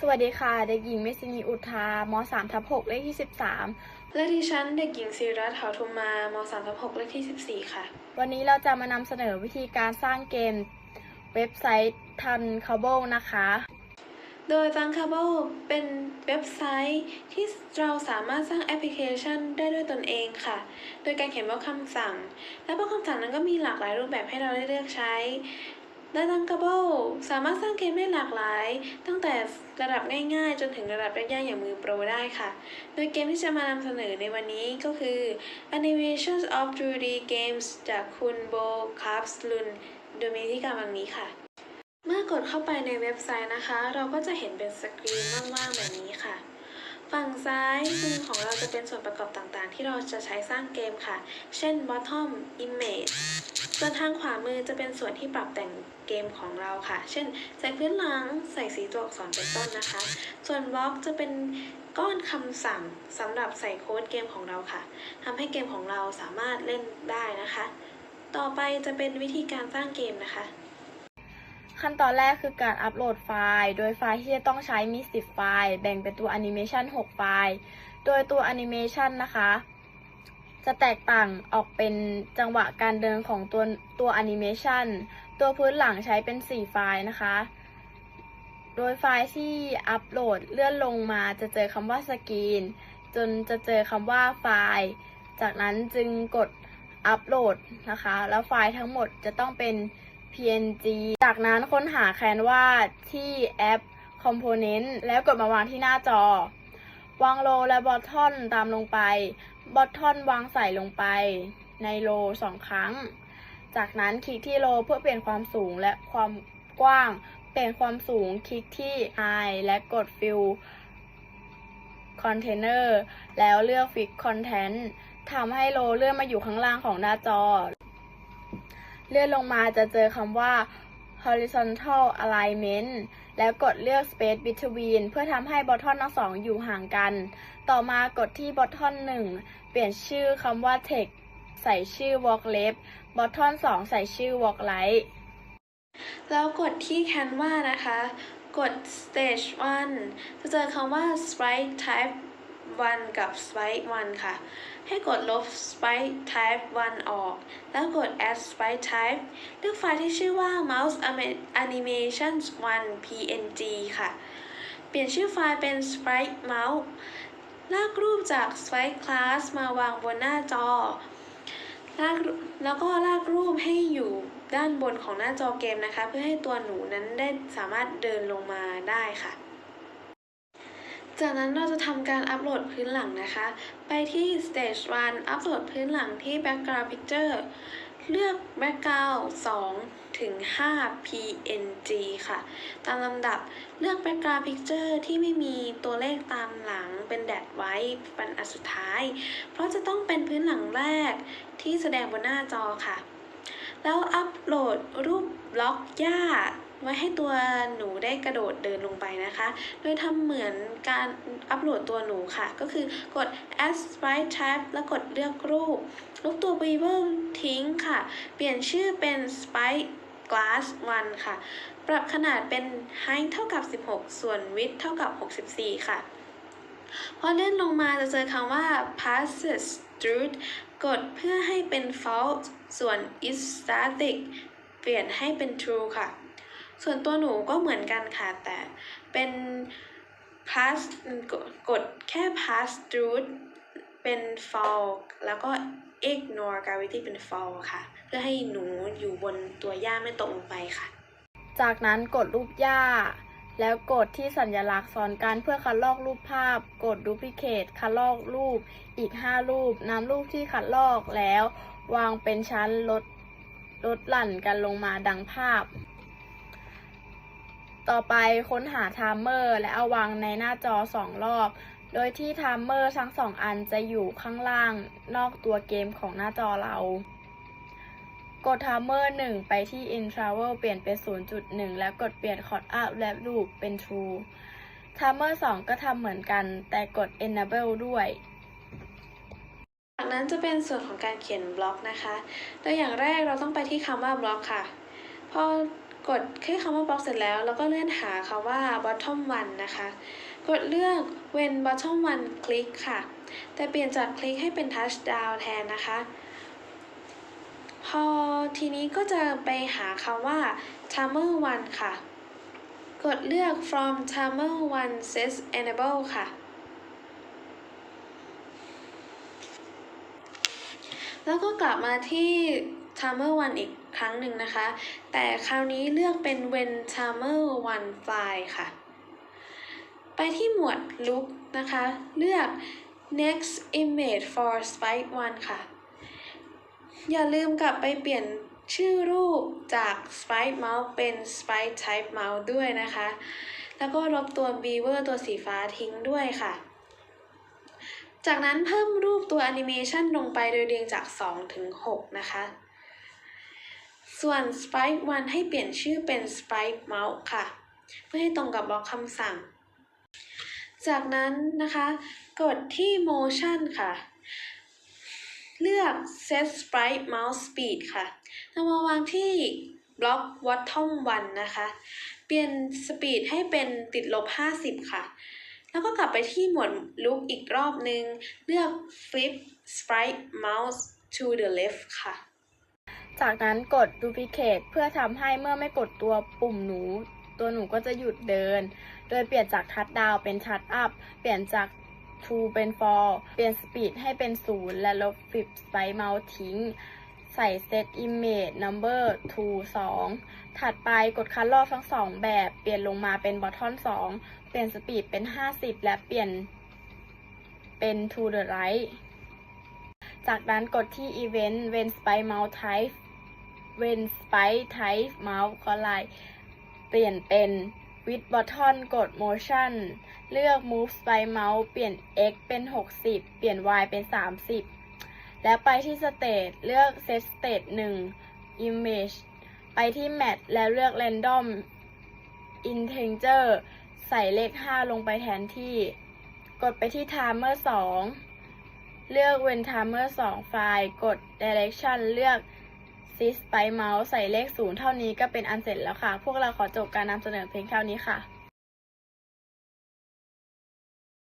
สวัสดีค่ะ เด็กหญิงเมซินีอุทาม3ทับ6เลขที่ 13 และดิฉันเด็กหญิงศิรัตน์เถาทุมมา ม3ทับ6เลขที่ 14 ค่ะ วันนี้เราจะมานำเสนอวิธีการสร้างเกมเว็บไซต์ทันคาเบิลนะคะ โดย t h u n k a b l e เป็นเว็บไซต์ที่เราสามารถสร้างแอปพลิเคชันได้ด้วยตนเองค่ะ โดยการเขียนบล็อกคำสั่ง และบล็อกคำสั่งนั้นก็มีหลากหลายรูปแบบให้เราได้เลือกใช้ และ t h u n k a b l e สามารถสร้างเกมได้หลากหลาย ตั้งแต่ระดับง่ายๆ จนถึงระดับยากๆอย่างมือโปรได้ค่ะ โดยเกมที่จะมานำเสนอในวันนี้ก็คือ Animations of 3D Games จากคุณโบคาร์ฟสลุนโดยมีที่การวังนี้ค่ะ เมื่อกดเข้าไปในเว็บไซต์นะคะ เราก็จะเห็นเป็นสกรีนว่างๆแบบนี้ค่ะฝั่งซ้ายมือของเราจะเป็นส่วนประกอบต่างๆ ที่เราจะใช้สร้างเกมค่ะ เช่น bottom image ส่วนทางขวามือจะเป็นส่วนที่ปรับแต่งเกมของเราค่ะ เช่น ใส่พื้นหลัง ใส่สีตัวอักษรเป็นต้นนะคะ ส่วนบล็อกจะเป็นก้อนคำสั่งสำหรับใส่โค้ดเกมของเราค่ะทำให้เกมของเราสามารถเล่นได้นะคะ ต่อไปจะเป็นวิธีการสร้างเกมนะคะ ขั้นตอนแรกคือการอัปโหลดไฟล์ โดยไฟล์ที่จะต้องใช้มี 10 ไฟล์ แบ่งเป็นตัวแอนิเมชัน6ไฟล์ โดยตัวแอนิเมชันนะคะ จะแตกต่างออกเป็นจังหวะการเดินของตัวตัวแอนิเมชันตัวพื้นหลังใช้เป็น 4 ไฟล์นะคะ โดยไฟล์ที่อัปโหลดเลื่อนลงมาจะเจอคำว่าสกรีนจนจะเจอคำว่าไฟล์ จากนั้นจึงกดอัปโหลดนะคะ แล้วไฟล์ทั้งหมดจะต้องเป็น PNG จากนั้นค้นหาแคนวาที่แอป Component แล้วกดมาวางที่หน้าจอ วางโลและบอททอนตามลงไป บอททอนวางใส่ลงไปในโลสองครั้ง จากนั้นคลิกที่โลเพื่อเปลี่ยนความสูงและความกว้าง เปลี่ยนความสูงคลิกที่ High และกด Fill Container แล้วเลือก Fix Content ทำให้โลเลื่อนมาอยู่ข้างล่างของหน้าจอ เลื่อนลงมาจะเจอคำว่า horizontal alignment แล้วกดเลือก space between เพื่อทำให้บอททอนทั้งสองอยู่ห่างกัน ต่อมากดที่บอททอนหนึ่งเปลี่ยนชื่อคำว่า text ใส่ชื่อ walk left บอททอนสองใส่ชื่อ walk right แล้วกดที่ Canva นะคะ กด Stage 1จะเจอคำว่า Sprite Type 1 กับ Sprite 1 ค่ะ ให้กดลบ Sprite Type 1 ออก แล้วกด Add Sprite Type เลือกไฟล์ที่ชื่อว่า Mouse animation 1 PNG ค่ะ เปลี่ยนชื่อไฟล์เป็น Sprite Mouse ลากรูปจาก Sprite Class มาวางบนหน้าจอลากแล้วก็ลากรูปให้อยู่ด้านบนของหน้าจอเกมนะคะ เพื่อให้ตัวหนูนั้นได้สามารถเดินลงมาได้ค่ะ จากนั้นเราจะทำการอัปโหลดพื้นหลังนะคะ ไปที่ Stage 1 อัปโหลดพื้นหลังที่ Background Picture เลือก Background 2ถึง 5 PNG ค่ะ ตามลำดับเลือก Background Picture ที่ไม่มีตัวเลขตามหลังเป็นแดดไว้เป็นอันสุดท้าย เพราะจะต้องเป็นพื้นหลังแรกที่แสดงบนหน้าจอค่ะ แล้วอัปโหลดรูปบล็อกหญ้า ไว้ให้ตัวหนูได้กระโดดเดินลงไปนะคะ โดยทำเหมือนการอัปโหลดตัวหนูค่ะ ก็คือกด add sprite tab แล้วกดเลือกรูป ลบตัว beaver ทิ้งค่ะ เปลี่ยนชื่อเป็น sprite glass 1 ค่ะ ปรับขนาดเป็น height เท่ากับ 16 ส่วน width เท่ากับ 64 ค่ะ พอเลื่อนลงมาจะเจอคำว่า passes through กดเพื่อให้เป็น false ส่วน is static เปลี่ยนให้เป็น true ค่ะ ส่วนตัวหนูก็เหมือนกันค่ะ แต่เป็น pass กดแค่ pass through เป็น fall แล้วก็ ignore gravity เป็น fall ค่ะ เพื่อให้หนูอยู่บนตัวหญ้าไม่ตกลงไปค่ะ จากนั้นกดรูปหญ้า แล้วกดที่สัญลักษณ์ซ้อนกันเพื่อคัดลอกรูปภาพ กด duplicate คัดลอกรูปอีก 5 รูปนำรูปที่คัดลอกแล้ว วางเป็นชั้นลดลดหลั่นกันลงมาดังภาพ ต่อไปค้นหาไทม์เมอร์และเอาวางในหน้าจอ 2 รอบ โดยที่ไทม์เมอร์ทั้งสองอันจะอยู่ข้างล่างนอกตัวเกมของหน้าจอเรา กด timer 1ไปที่ interval เปลี่ยนเป็น 0.1 แล้วกดเปลี่ยน cut up และ loop เป็น true timer 2ก็ทำเหมือนกัน แต่กด enable ด้วยจากนั้นจะเป็นส่วนของการเขียนบล็อกนะคะ โดยอย่างแรกเราต้องไปที่คำว่าบล็อกค่ะ พอ กดคลิกคำว่า box เสร็จแล้วแล้วก็เลื่อนหาคำว่า bottom one นะคะ กดเลือก when bottom one คลิกค่ะ แต่เปลี่ยนจากคลิกให้เป็น touch down แทนนะคะ พอทีนี้ก็จะไปหาคำว่า timer one ค่ะ กดเลือก from timer one set enable ค่ะแล้วก็กลับมาที่ timer one อีก ครั้งหนึ่งนะคะ แต่คราวนี้เลือกเป็น when timer one file ค่ะ ไปที่หมวด look นะคะ เลือก next image for spike one ค่ะ อย่าลืมกลับไปเปลี่ยนชื่อรูปจาก sprite mouse เป็น sprite type mouse ด้วยนะคะ แล้วก็ลบตัว beaver ตัวสีฟ้าทิ้งด้วยค่ะ จากนั้นเพิ่มรูปตัวแอนิเมชันลงไปโดยเรียงจาก 2 ถึง 6 นะคะ ส่วน sprite 1 ให้เปลี่ยนชื่อเป็น sprite mouse ค่ะ เพื่อให้ตรงกับบล็อกคำสั่ง จากนั้นนะคะ กดที่ motion ค่ะ เลือก set sprite mouse speed ค่ะนำมาวางที่บล็อก bottom 1 นะคะ เปลี่ยน speed ให้เป็นติดลบ 50 ค่ะ แล้วก็กลับไปที่หมวด look อีกรอบนึง เลือก flip sprite mouse to the left ค่ะ จากนั้นกด duplicate เพื่อทำให้เมื่อไม่กดตัวปุ่มหนู ตัวหนูก็จะหยุดเดิน โดยเปลี่ยนจากทัดดาวเป็นทัดอัพ เปลี่ยนจาก to เป็น for เปลี่ยน speed ให้เป็น 0 และลบ flip sprite mouse ทิ้ง ใส่ set image number to 2 ถัดไปกดคัดลอกทั้งสองแบบ เปลี่ยนลงมาเป็น button 2เปลี่ยน speed เป็น 50 และเปลี่ยนเป็น to the right จากนั้นกดที่ event when sprite mouse type เวนสไปไทป์เมาส์คอลไลเปลี่ยนเป็นวิดบอททอนกด motion เลือก move ไปเมาส์เปลี่ยน x เป็น 60 เปลี่ยน y เป็น 30 แล้วไปที่ state เลือก set state 1 image ไปที่ match แล้วเลือก random integer ใส่เลข 5 ลงไปแทนที่ กดไปที่ timer 2 เลือก when timer 2 ไฟล์ กด direction เลือก ซิสไปเมาส์ใส่เลข0เท่านี้ก็เป็นอันเสร็จแล้วค่ะ พวกเราขอจบการนำเสนอเพลงเท่านี้ค่ะ